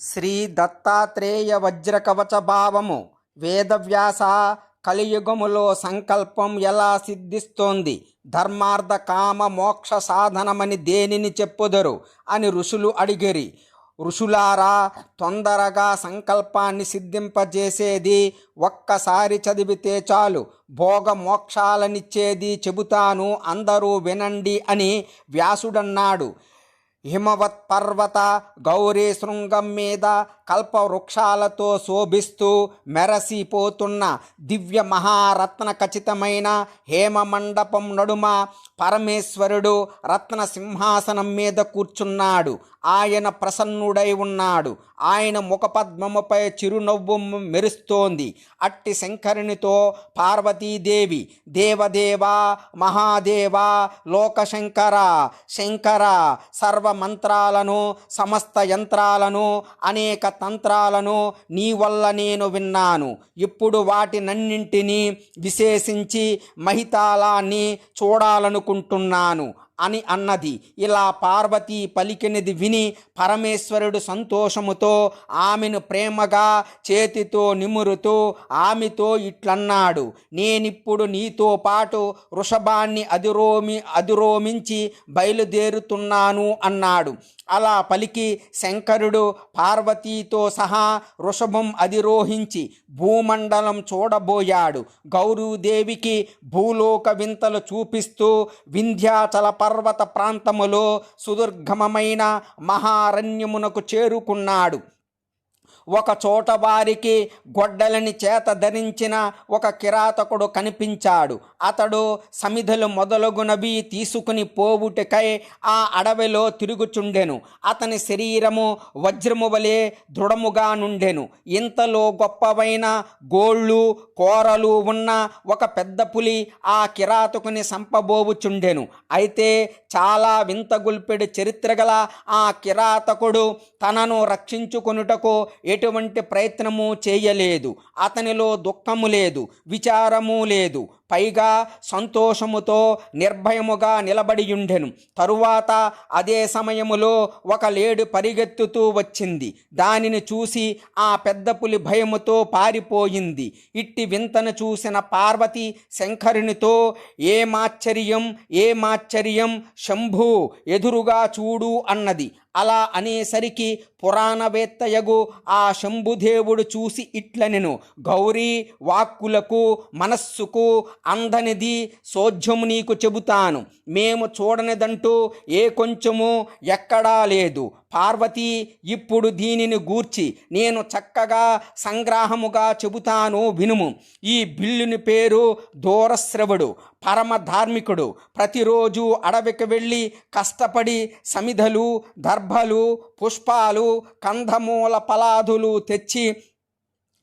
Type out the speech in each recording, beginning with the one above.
శ్రీ దత్తాత్రేయ వజ్రకవచ భావము వేదవ్యాస కలియుగములో సంకల్పం ఎలా సిద్ధిస్తోంది? ధర్మార్థ కామ మోక్ష సాధనమని దేనిని చెప్పుదరు? అని ఋషులు అడిగిరి. ఋషులారా తొందరగా సంకల్పాన్ని సిద్ధింపజేసేది ఒక్కసారి చదివితే చాలు. భోగ మోక్షాలనిచ్చేది చెబుతాను అందరూ వినండి అని వ్యాసుడన్నాడు. हिमवत्पर्वता गौरे शृङ्गं मेद కల్పవృక్షాలతో శోభిస్తూ మెరసిపోతున్న దివ్య మహారత్న ఖచ్చితమైన హేమ మండపం నడుమ పరమేశ్వరుడు రత్న సింహాసనం మీద కూర్చున్నాడు. ఆయన ప్రసన్నుడై ఉన్నాడు. ఆయన ముఖపద్మముపై చిరునవ్వు మెరుస్తోంది. అట్టి శంకరునితో పార్వతీదేవి దేవదేవా మహాదేవా లోకశంకర శంకర సర్వ మంత్రాలను సమస్త యంత్రాలను అనేక తంత్రాలను నీ వల్ల నేను విన్నాను. ఇప్పుడు వాటినన్నింటినీ విశేషించి మహితాలాన్ని చూడాలనుకుంటున్నాను. అని అన్నది. ఇలా పార్వతి పలికినది విని పరమేశ్వరుడు సంతోషముతో ఆమెను ప్రేమగా చేతితో నిమురుతూ ఆమెతో ఇట్లన్నాడు. నేనిప్పుడు నీతో పాటు వృషభాన్ని అధిరోమి అధిరోమించి బయలుదేరుతున్నాను అన్నాడు. అలా పలికి శంకరుడు పార్వతీతో సహా వృషభం అధిరోహించి భూమండలం చూడబోయాడు. గౌరూదేవికి భూలోక వింతలు చూపిస్తూ వింధ్యాచలప పర్వత ప్రాంతములో సుదుర్గమమైన మహారణ్యమునకు చేరుకున్నాడు. ఒక చోట వారికి గొడ్డలని చేత ధరించిన ఒక కిరాతకుడు కనిపించాడు. అతడు సమిధలు మొదలగునవి తీసుకుని పోవుటకై ఆ అడవిలో తిరుగుచుండెను. అతని శరీరము వజ్రము వలె దృఢముగా నుండెను. ఇంతలో గొప్పవైన గోళ్ళు కోరలు ఉన్న ఒక పెద్ద పులి ఆ కిరాతకుని సంపబోవుచుండెను. అయితే చాలా వింతగుల్పెడి చరిత్ర గల ఆ కిరాతకుడు తనను రక్షించుకొనుటకు ఎటువంటి ప్రయత్నము చేయలేదు. అతనిలో దుఃఖము లేదు. విచారము లేదు. పైగా సంతోషముతో నిర్భయముగా నిలబడియుండెను. తరువాత అదే సమయములో ఒక లేడు పరిగెత్తుతూ వచ్చింది. దానిని చూసి ఆ పెద్ద పులి భయముతో పారిపోయింది. ఇట్టి వింతను చూసిన పార్వతి శంకరునితో ఏమాశ్చర్యం ఏమాశ్చర్యం శంభు ఎదురుగా చూడు అన్నది. అలా అనేసరికి పురాణవేత్తయగు ఆ శంభుదేవుడు చూసి ఇట్లనెను. గౌరీ వాక్కులకు మనస్సుకు అందనిది సోధ్యము నీకు చెబుతాను. మేము చూడనిదంటూ ఏ కొంచెము ఎక్కడా లేదు. పార్వతి ఇప్పుడు దీనిని గూర్చి నేను చక్కగా సంగ్రహముగా చెబుతాను వినుము. ఈ బిల్లుని పేరు దూరశ్రవుడు పరమ ధార్మికుడు. ప్రతిరోజు అడవికి వెళ్ళి కష్టపడి సమిధలు దర్భలు పుష్పాలు కందమూల పలాదులు తెచ్చి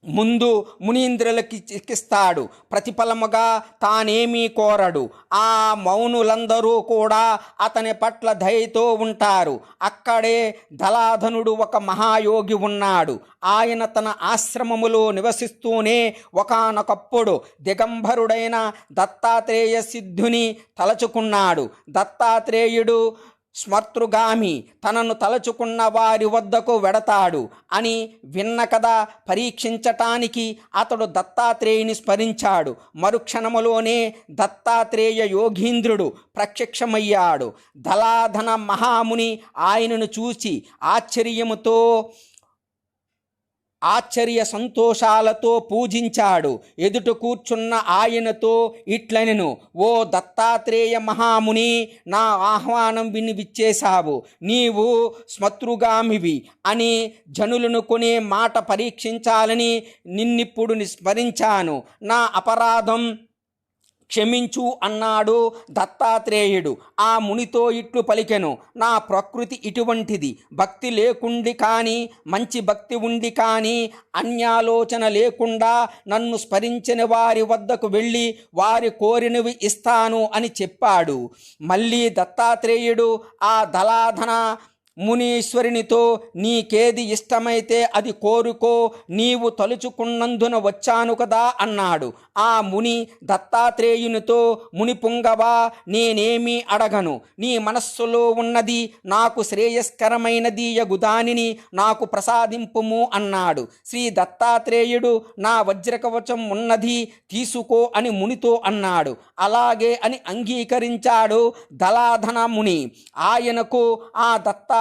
ముందు మునీంద్రులకి చికిస్తాడు. ప్రతిఫలముగా తానేమీ కోరడు. ఆ మౌనులందరూ కూడా అతని పట్ల దయతో ఉంటారు. అక్కడే దళాధనుడు ఒక మహాయోగి ఉన్నాడు. ఆయన తన ఆశ్రమములో నివసిస్తూనే ఒకనొకప్పుడు దిగంబరుడైన దత్తాత్రేయ సిద్ధుని తలచుకున్నాడు. దత్తాత్రేయుడు స్మర్తృగామి తనను తలచుకున్న వారి వద్దకు వెడతాడు అని విన్న కథ పరీక్షించటానికి అతడు దత్తాత్రేయుని స్మరించాడు. మరుక్షణములోనే దత్తాత్రేయ యోగీంద్రుడు ప్రత్యక్షమయ్యాడు. దలాధన మహాముని ఆయనను చూసి ఆశ్చర్యముతో ఆశ్చర్య సంతోషాలతో పూజించాడు. ఎదుట కూర్చున్న ఆయనతో ఇట్లనెను ఓ దత్తాత్రేయ మహాముని నా ఆహ్వానం విని విచ్చేశావు. నీవు స్మతృగామివి అని జనులను కొనే మాట పరీక్షించాలని నిన్నిప్పుడు స్మరించాను నా అపరాధం క్షమించు అన్నాడు దత్తాత్రేయుడు. ఆ మునితో ఇట్లు పలికెను నా ప్రకృతి ఇటువంటిది భక్తి లేకుండి కానీ మంచి భక్తి ఉండి కానీ అన్యాలోచన లేకుండా నన్ను స్మరించిన వారి వద్దకు వెళ్ళి వారి కోరినవి ఇస్తాను అని చెప్పాడు. మళ్ళీ దత్తాత్రేయుడు ఆ దళాధన మునీశ్వరునితో నీకేది ఇష్టమైతే అది కోరుకో నీవు తలుచుకున్నందున వచ్చాను కదా అన్నాడు. ఆ ముని దత్తాత్రేయునితో ముని పుంగవా నేనేమీ అడగను. నీ మనస్సులో ఉన్నది నాకు శ్రేయస్కరమైనది యగుదానిని నాకు ప్రసాదింపుము అన్నాడు. శ్రీ దత్తాత్రేయుడు నా వజ్రకవచం ఉన్నది తీసుకో అని మునితో అన్నాడు. అలాగే అని అంగీకరించాడు దళాధన ముని. ఆయనకు ఆ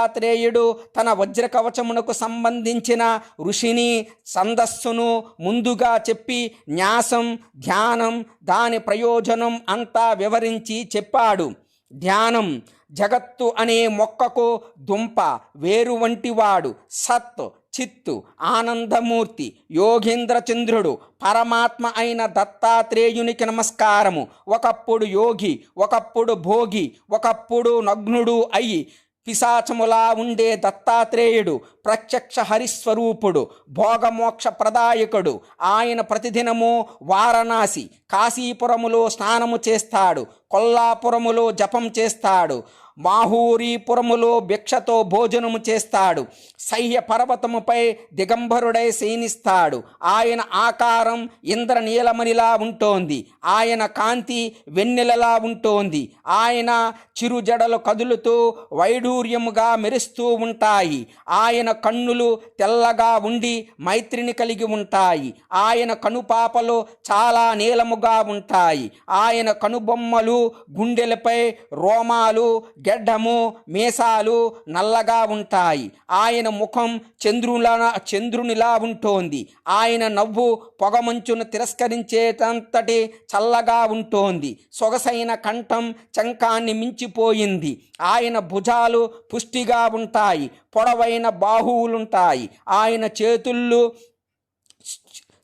దత్తాత్రేయుడు తన వజ్రకవచమునకు సంబంధించిన ఋషిని సందస్సును ముందుగా చెప్పి న్యాసం ధ్యానం దాని ప్రయోజనం అంతా వివరించి చెప్పాడు. ధ్యానం జగత్తు అనే మొక్కకు దుంప వేరు వంటివాడు సత్ చిత్తు ఆనందమూర్తి యోగేంద్రచంద్రుడు పరమాత్మ అయిన దత్తాత్రేయునికి నమస్కారము. ఒకప్పుడు యోగి ఒకప్పుడు భోగి ఒకప్పుడు నగ్నుడు అయి పిశాచములా ఉండే దత్తాత్రేయుడు ప్రత్యక్ష హరిస్వరూపుడు భోగమోక్ష ప్రదాయకుడు ఆయన ప్రతిదినము వారణాసి కాశీపురములో స్నానము చేస్తాడు కొల్లాపురములో జపం చేస్తాడు. మాహూరీపురములో భిక్షతో భోజనము చేస్తాడు. సహ్య పర్వతముపై దిగంబరుడై శయనిస్తాడు. ఆయన ఆకారం ఇంద్రనీలమణిలా ఉంటోంది. ఆయన కాంతి వెన్నెలలా ఉంటోంది. ఆయన చిరుజడలు కదులుతూ వైడూర్యముగా మెరుస్తూ ఉంటాయి. ఆయన కన్నులు తెల్లగా ఉండి మైత్రిని కలిగి ఉంటాయి. ఆయన కనుపాపలు చాలా నీలముగా ఉంటాయి. ఆయన కనుబొమ్మలు గుండెలపై రోమాలు గెడ్డము మీసాలు నల్లగా ఉంటాయి. ఆయన ముఖం చంద్రులా చంద్రునిలా ఉంటోంది. ఆయన నవ్వు పొగమంచును తిరస్కరించేటంతటి చల్లగా ఉంటోంది. సొగసైన కంఠం చంకాన్ని మించిపోయింది. ఆయన భుజాలు పుష్టిగా ఉంటాయి. పొడవైన బాహువులుంటాయి. ఆయన చేతుళ్ళు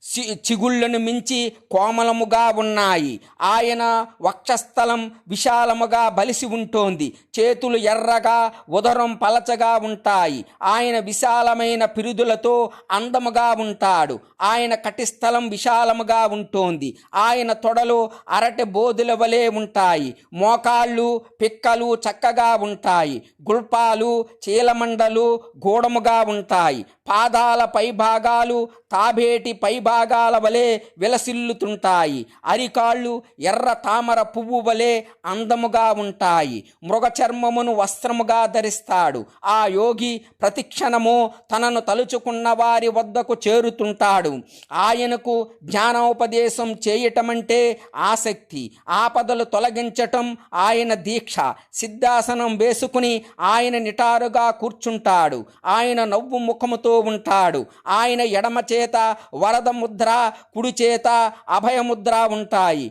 చి- చిగుళ్ళను మించి కోమలముగా ఉన్నాయి. ఆయన వక్షస్థలం విశాలముగా బలిసి ఉంటోంది. చేతులు ఎర్రగా ఉదరం పలచగా ఉంటాయి. ఆయన విశాలమైన పిరుదులతో అందముగా ఉంటాడు. ఆయన కటిస్థలం విశాలముగా ఉంటోంది. ఆయన తొడలు అరటి బోధుల వలె ఉంటాయి. మోకాళ్ళు పిక్కలు చక్కగా ఉంటాయి. గుల్పాలు చీలమండలు గూడముగా ఉంటాయి. పాదాల పైభాగాలు తాబేటి పైభాగాలు వలె విలసిల్లుతుంటాయి. అరికాళ్ళు ఎర్ర తామర పువ్వు వలె అందముగా ఉంటాయి. మృగచర్మమును వస్త్రముగా ధరిస్తాడు. ఆ యోగి ప్రతిక్షణము తనను తలుచుకున్న వారి వద్దకు చేరుతుంటాడు. ఆయనకు జ్ఞానోపదేశం చేయటమంటే ఆసక్తి. ఆపదలు తొలగించటం ఆయన దీక్ష. సిద్ధాసనం వేసుకుని ఆయన నిటారుగా కూర్చుంటాడు. ఆయన నవ్వు ముఖముతో ఉంటాడు. ఆయన ఎడమ చేత వరదం ముద్ర కుడి చేత అభయముద్ర ఉంటాయి.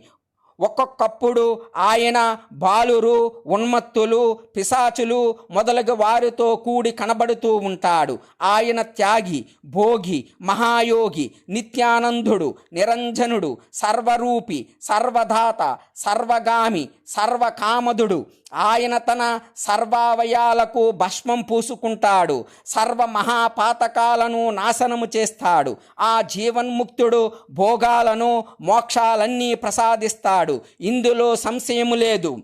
ఒక్కొక్కప్పుడు ఆయన బాలురు ఉన్మత్తులు పిశాచులు మొదలగు వారితో కూడి కనబడుతూ ఉంటాడు. ఆయన త్యాగి భోగి మహాయోగి నిత్యానందుడు నిరంజనుడు సర్వరూపి సర్వధాత సర్వగామి సర్వకామదుడు ఆయన తన సర్వావయాలకు భస్మం పూసుకుంటాడు సర్వ మహాపాతకాలను నాశనము చేస్తాడు ఆ జీవన్ముక్తుడు భోగాలను మోక్షాలన్నీ ప్రసాదిస్తాడు. ఇందులో సంశయము లేదు.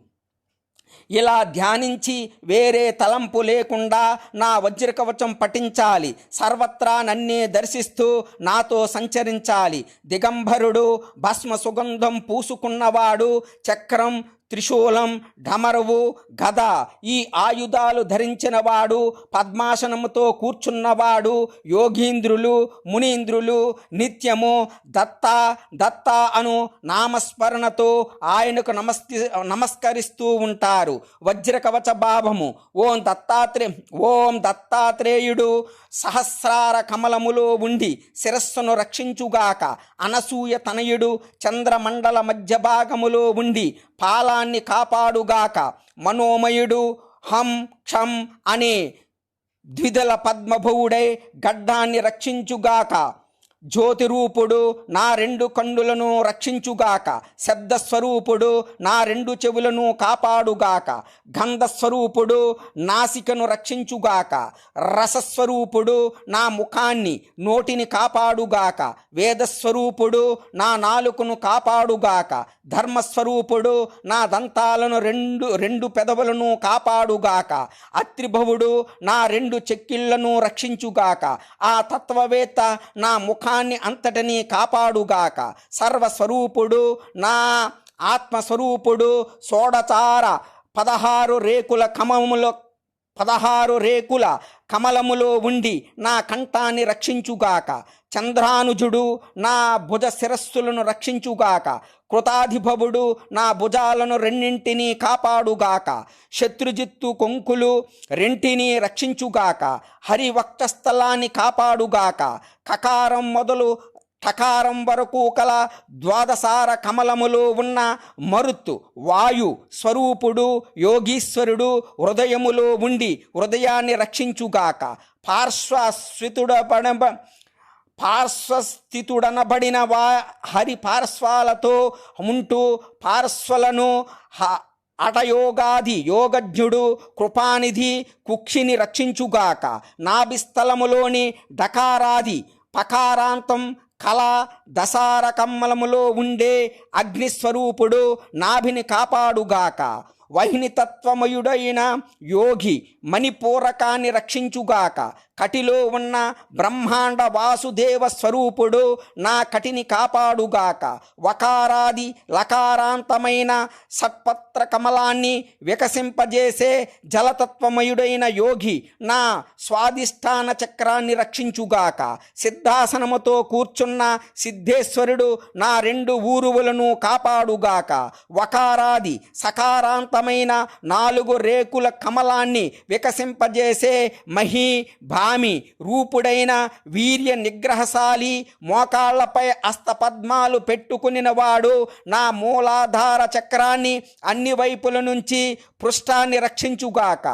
ఇలా ధ్యానించి వేరే తలంపు లేకుండా నా వజ్రకవచం పఠించాలి. సర్వత్రా నన్నే దర్శిస్తూ నాతో సంచరించాలి. దిగంబరుడు భస్మ సుగంధం పూసుకున్నవాడు చక్రం త్రిశూలం ఢమరువు గద ఈ ఆయుధాలు ధరించినవాడు పద్మాసనముతో కూర్చున్నవాడు యోగీంద్రులు మునీంద్రులు నిత్యము దత్త దత్త అను నామస్మరణతో ఆయనకు నమస్తి నమస్కరిస్తూ ఉంటారు. వజ్రకవచ భావము. ఓం దత్తాత్రే ఓం దత్తాత్రేయుడు సహస్రార కమలములో ఉండి శిరస్సును రక్షించుగాక అనసూయ తనయుడు చంద్రమండల మధ్య భాగములో ఉండి పాలాన్ని కాపాడుగాక. మనోమయుడు హం క్షం అనే ద్విదల పద్మభవుడై గడ్డాన్ని రక్షించుగాక. జ్యోతిరూపుడు నా రెండు కన్నులను రక్షించుగాక శబ్దస్వరూపుడు నా రెండు చెవులను కాపాడుగాక గంధస్వరూపుడు నాసికను రక్షించుగాక రసస్వరూపుడు నా ముఖాన్ని నోటిని కాపాడుగాక వేదస్వరూపుడు నా నాలుకను కాపాడుగాక ధర్మస్వరూపుడు నా దంతాలను రెండు రెండు పెదవులను కాపాడుగాక అత్రిభవుడు నా రెండు చెక్కిళ్ళను రక్షించుగాక ఆ తత్వవేత్త నా ముఖ ముఖాన్ని అంతటినీ కాపాడుగాక సర్వస్వరూపుడు నా ఆత్మస్వరూపుడు సోడచార పదహారు రేకుల కమములో పదహారు రేకుల కమలములో ఉండి నా కంఠాన్ని రక్షించుగాక చంద్రానుజుడు నా భుజ శిరస్సులను రక్షించుగాక కృతాధిభవుడు నా భుజాలను రెండింటినీ కాపాడుగాక. శత్రుజిత్తు కొంకులు రెంటిని రక్షించుగాక. హరి వక్షస్థలాన్ని కాపాడుగాక. కకారం మొదలు టకారం వరకు కల ద్వాదసార కమలములో ఉన్న మరుత్తు వాయు స్వరూపుడు యోగీశ్వరుడు హృదయములో ఉండి హృదయాన్ని రక్షించుగాక. పార్శ్వస్వితుడబడ పార్శ్వస్థితుడనబడిన వా హరి పార్శ్వాలతో ఉంటూ పార్శ్వలను హ- అటయోగాది యోగజ్ఞుడు కృపానిధి కుక్షిని రక్షించుగాక. నాభిస్థలములోని డకారాది పకారాంతం కళ దశారకమ్మలములో ఉండే అగ్నిస్వరూపుడు నాభిని కాపాడుగాక. వహినితత్వమయుడైన యోగి మణిపూరకాన్ని రక్షించుగాక. కటిలో ఉన్న బ్రహ్మాండ వాసుదేవ స్వరూపుడు నా కటిని కాపాడుగాక. వకారాది లకారాంతమైన సత్పత్ర కమలాన్ని వికసింపజేసే జలతత్వమయుడైన యోగి నా స్వాధిష్టాన చక్రాన్ని రక్షించుగాక. సిద్ధాసనముతో కూర్చున్న సిద్ధేశ్వరుడు నా రెండు ఊరువులను కాపాడుగాక. వకారాది సకారాంతమైన నాలుగు రేకుల కమలాన్ని వికసింపజేసే మహి స్వామి రూపుడైన వీర్య నిగ్రహశాలి మోకాళ్ళపై అస్తపద్మాలు పెట్టుకునినవాడు నా మూలాధార చక్రాన్ని అన్ని వైపుల నుంచి పృష్ఠాన్ని రక్షించుగాక.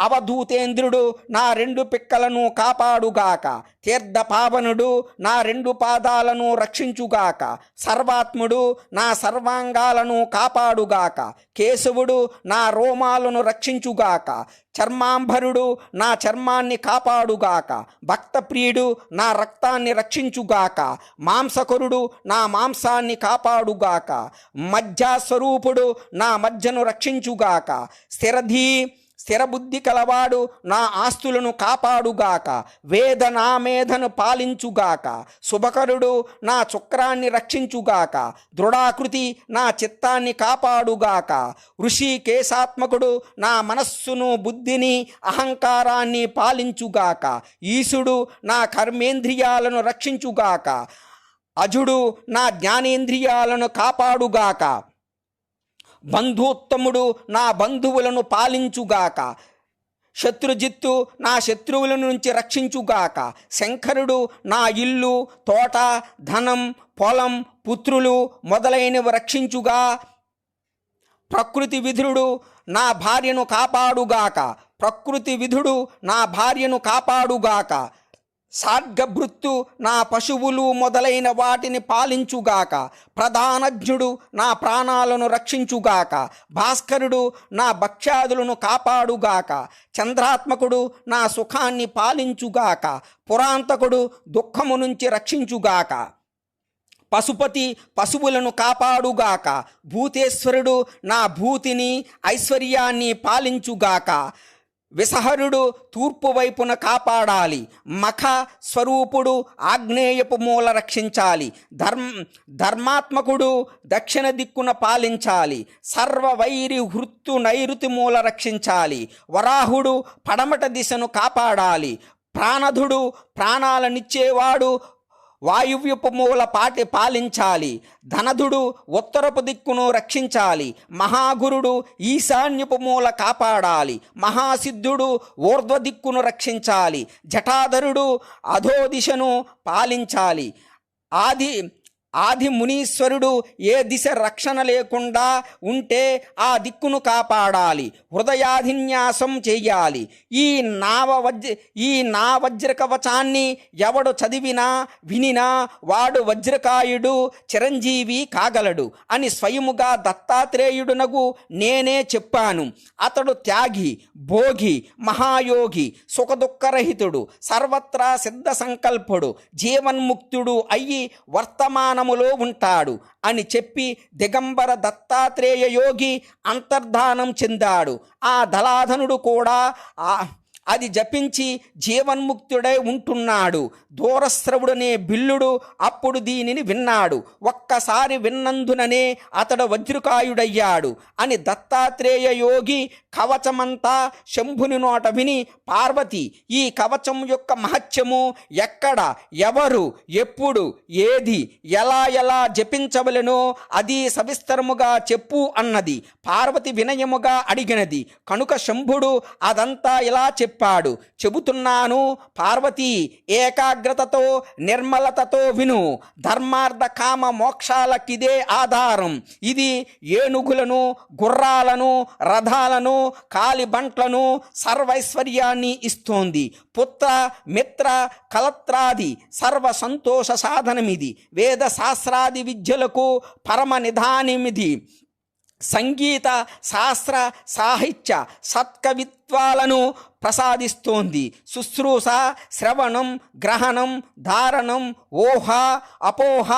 అవధూతేంద్రుడు నా రెండు పిక్కలను కాపాడుగాక. తీర్థపావనుడు నా రెండు పాదాలను రక్షించుగాక. సర్వాత్ముడు నా సర్వాంగాలను కాపాడుగాక. కేశవుడు నా రోమాలను రక్షించుగాక. చర్మాంబరుడు నా చర్మాన్ని కాపాడుగాక. భక్తప్రియుడు నా రక్తాన్ని రక్షించుగాక. మాంసకరుడు నా మాంసాన్ని కాపాడుగాక. మధ్యస్వరూపుడు నా మధ్యను రక్షించుగాక. స్థిరధీ స్థిరబుద్ధి కలవాడు నా ఆస్తులను కాపాడుగాక వేదనా మేధను పాలించుగాక శుభకరుడు నా చుక్రాన్ని రక్షించుగాక దృఢాకృతి నా చిత్తాన్ని కాపాడుగాక ఋషి కేశాత్మకుడు నా మనస్సును బుద్ధిని అహంకారాన్ని పాలించుగాక ఈశుడు నా కర్మేంద్రియాలను రక్షించుగాక అజుడు నా జ్ఞానేంద్రియాలను కాపాడుగాక బంధుత్తముడు నా బంధువులను పాలించుగాక. శత్రుజిత్తు నా శత్రువుల నుంచి రక్షించుగాక. శంకరుడు నా ఇల్లు తోట ధనం పొలం పుత్రులు మొదలైనవి రక్షించుగా. ప్రకృతి విధుడు నా భార్యను కాపాడుగాక. ప్రకృతి విధుడు నా భార్యను కాపాడుగాక. సార్గభృత్తు నా పశువులు మొదలైన వాటిని పాలించుగాక. ప్రధానజ్ఞుడు నా ప్రాణాలను రక్షించుగాక. భాస్కరుడు నా భక్ష్యాదులను కాపాడుగాక. చంద్రాత్మకుడు నా సుఖాన్ని పాలించుగాక. పురాంతకుడు దుఃఖము నుంచి రక్షించుగాక. పశుపతి పశువులను కాపాడుగాక. భూతేశ్వరుడు నా భూతిని ఐశ్వర్యాన్ని పాలించుగాక. విసహరుడు తూర్పు వైపున కాపాడాలి. మఖ స్వరూపుడు ఆగ్నేయపు మూల రక్షించాలి. ధర్మ ధర్మాత్మకుడు దక్షిణ దిక్కున పాలించాలి. సర్వ వైరి హృత్తు నైరుతి మూల రక్షించాలి. వరాహుడు పడమట దిశను కాపాడాలి. ప్రాణధుడు ప్రాణాలనిచ్చేవాడు వాయువ్యపు మూల పాటి పాలించాలి. ధనధుడు ఉత్తరపు దిక్కును రక్షించాలి. మహాగురుడు ఈశాన్యపు మూల కాపాడాలి. మహాసిద్ధుడు ఊర్ధ్వ దిక్కును రక్షించాలి. జటాధరుడు అధో దిశను పాలించాలి. ఆది ఆది మునీశ్వరుడు ఏ దిశ రక్షణ లేకుండా ఉంటే ఆ దిక్కును కాపాడాలి హృదయాధిన్యాసం చేయాలి. ఈ నావ వజ్ర ఈ నా ఎవడు చదివినా వినినా వాడు వజ్రకాయుడు చిరంజీవి కాగలడు అని స్వయముగా దత్తాత్రేయుడునగు నేనే చెప్పాను. అతడు త్యాగి భోగి మహాయోగి సుఖదుఃఖరహితుడు సర్వత్రా సిద్ధ సంకల్పుడు జీవన్ముక్తుడు అయ్యి వర్తమానములో ఉంటాడు అని చెప్పి దిగంబర దత్తాత్రేయ యోగి అంతర్ధానం చెందాడు. ఆ దళాధనుడు కూడా అది జపించి జీవన్ముక్తుడై ఉంటున్నాడు. దూరశ్రవుడనే బిల్లుడు అప్పుడు దీనిని విన్నాడు. ఒక్కసారి విన్నందుననే అతడు వజ్రకాయుడయ్యాడు అని దత్తాత్రేయ యోగి కవచమంతా శంభుని నోట విని పార్వతి ఈ కవచం యొక్క మహత్యము ఎక్కడ ఎవరు ఎప్పుడు ఏది ఎలా ఎలా జపించవలెనో అది సవిస్తరముగా చెప్పు అన్నది. పార్వతి వినయముగా అడిగినది. కనుక శంభుడు అదంతా ఇలా చెప్పాడు. చెబుతున్నాను పార్వతి ఏకాగ్రతతో నిర్మలతతో విను. ధర్మార్థ కామ మోక్షాలకిదే ఆధారం. ఇది ఏనుగులను గుర్రాలను రథాలను కాలిబంట్లను సర్వైశ్వర్యాన్ని ఇస్తోంది. పుత్ర మిత్ర కలత్రాది సర్వ సంతోష సాధనమిది. వేద శాస్త్రాది విద్యలకు పరమ నిధానమిది. సంగీత శాస్త్ర సాహిత్య సత్కవిత్ సత్కవిత్వాలను ప్రసాదిస్తోంది. శుశ్రూష శ్రవణం గ్రహణం ధారణం ఓహ అపోహ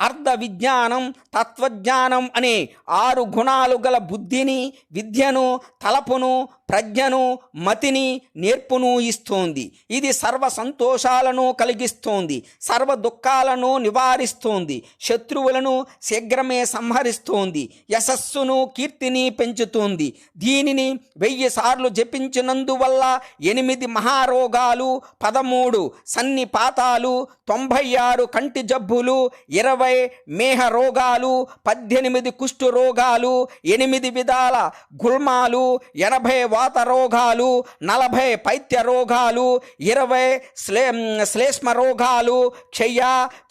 అర్ధ విజ్ఞానం తత్వజ్ఞానం అనే ఆరు గుణాలు గల బుద్ధిని విద్యను తలపును ప్రజ్ఞను మతిని నేర్పును ఇస్తోంది. ఇది సర్వ సంతోషాలను కలిగిస్తోంది. సర్వ దుఃఖాలను నివారిస్తోంది. శత్రువులను శీఘ్రమే సంహరిస్తోంది. యశస్సును కీర్తిని పెంచుతోంది. దీనిని వెయ్యి సార్లు జపించినందువల్ల ఎనిమిది మహారోగాలు పదమూడు సన్నిపాతాలు తొంభై ఆరు కంటి జబ్బులు ఇరవై మేహ రోగాలు పద్దెనిమిది కుష్టు రోగాలు ఎనిమిది విధాల గుల్మాలు ఎనభై వాత రోగాలు నలభై పైత్య రోగాలు ఇరవై శ్లే శ్లేష్మ రోగాలు క్షయ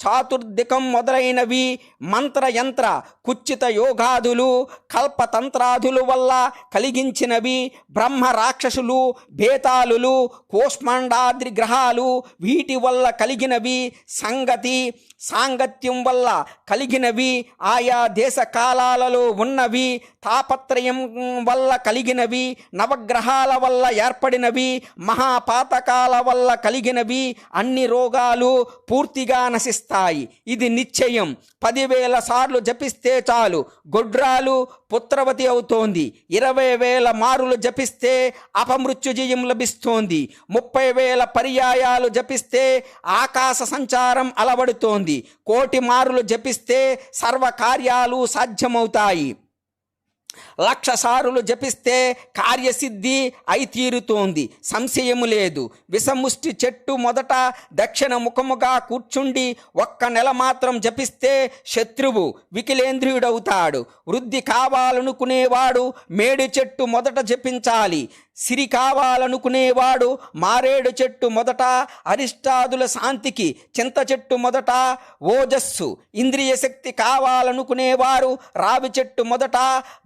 చాతుర్దికం మొదలైనవి మంత్రయంత్ర కుచ్చిత యోగాదులు కల్పతంత్రాదులు వల్ల కలిగించినవి బ్రహ్మ రాక్షసులు బేతాలులు కోష్మాండాద్రి గ్రహాలు వీటి వల్ల కలిగినవి సంగతి సాంగత్యం వల్ల కలిగినవి ఆయా దేశ కాలాలలో ఉన్నవి తాపత్రయం వల్ల కలిగినవి నవగ్రహాల వల్ల ఏర్పడినవి మహాపాతకాల వల్ల కలిగినవి అన్ని రోగాలు పూర్తిగా నశిస్తాయి. ఇది నిశ్చయం. పదివేల సార్లు జపిస్తే చాలు. గొడ్రాలు పుత్రవతి అవుతోంది. ఇరవై వేల మారులు జపిస్తే అపమృత్యుజయం లభిస్తోంది. ముప్పై వేల పర్యాయాలు జపిస్తే ఆకాశ సంచారం అలవడుతోంది. కోటి మారులు జపిస్తే సర్వకార్యాలు సాధ్యమవుతాయి. లక్ష సారులు జపిస్తే కార్యసిద్ధి అయి తీరుతోంది సంశయము లేదు. విషముష్టి చెట్టు మొదట దక్షిణ ముఖముగా కూర్చుండి ఒక్క నెల మాత్రం జపిస్తే శత్రువు వికిలేంద్రియుడవుతాడు. వృద్ధి కావాలనుకునేవాడు మేడి చెట్టు మొదట జపించాలి. సిరి కావాలనుకునేవాడు మారేడు చెట్టు మొదట అరిష్టాదుల శాంతికి చింత చెట్టు మొదట ఓజస్సు ఇంద్రియ శక్తి కావాలనుకునేవారు రావి చెట్టు మొదట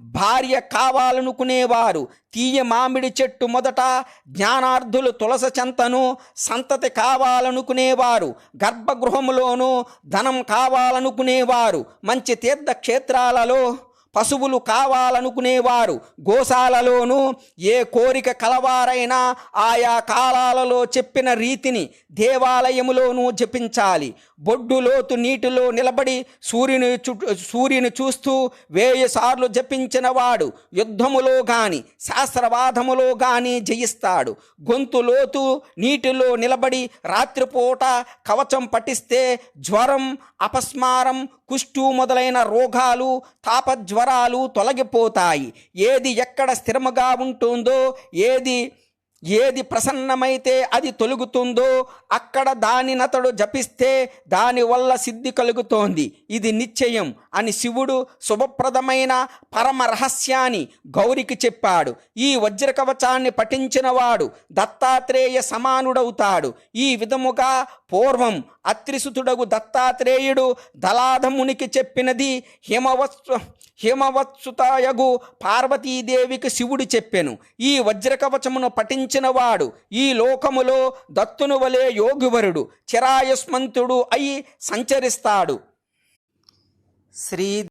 భార్య భార్య కావాలనుకునేవారు. తీయ మామిడి చెట్టు మొదట జ్ఞానార్థులు తులస చెంతను సంతతి కావాలనుకునేవారు. గర్భగృహములోనూ ధనం కావాలనుకునేవారు. మంచి తీర్థక్షేత్రాలలో పశువులు కావాలనుకునేవారు. గోశాలలోనూ ఏ కోరిక కలవారైనా ఆయా కాలాలలో చెప్పిన రీతిని దేవాలయములోనూ జపించాలి. బొడ్డులోతు నీటిలో నిలబడి సూర్యుని సూర్యుని చూస్తూ వేయి సార్లు జపించిన వాడు యుద్ధములో గాని శాస్త్రవాదములో గాని జయిస్తాడు. గొంతు లోతు నీటిలో నిలబడి రాత్రిపూట కవచం పఠిస్తే జ్వరం అపస్మారం కుష్టు మొదలైన రోగాలు తాపజ్వరాలు తొలగిపోతాయి. ఏది ఎక్కడ స్థిరముగా ఉంటుందో ఏది ఏది ప్రసన్నమైతే అది తొలుగుతుందో అక్కడ దానినతడు జపిస్తే దానివల్ల సిద్ధి కలుగుతోంది. ఇది నిశ్చయం. అని శివుడు శుభప్రదమైన పరమ రహస్యాన్ని గౌరికి చెప్పాడు. ఈ వజ్రకవచాన్ని పఠించినవాడు దత్తాత్రేయ సమానుడవుతాడు. ఈ విధముగా పూర్వం అత్రిసుతుడగు దత్తాత్రేయుడు దలాధమునికి చెప్పినది హిమవత్సు హిమవత్సుతాయగు పార్వతీదేవికి శివుడు చెప్పెను. ఈ వజ్రకవచమును పఠించినవాడు ఈ లోకములో దత్తును వలె యోగివరుడు చిరాయస్మంతుడు అయి సంచరిస్తాడు. శ్రీ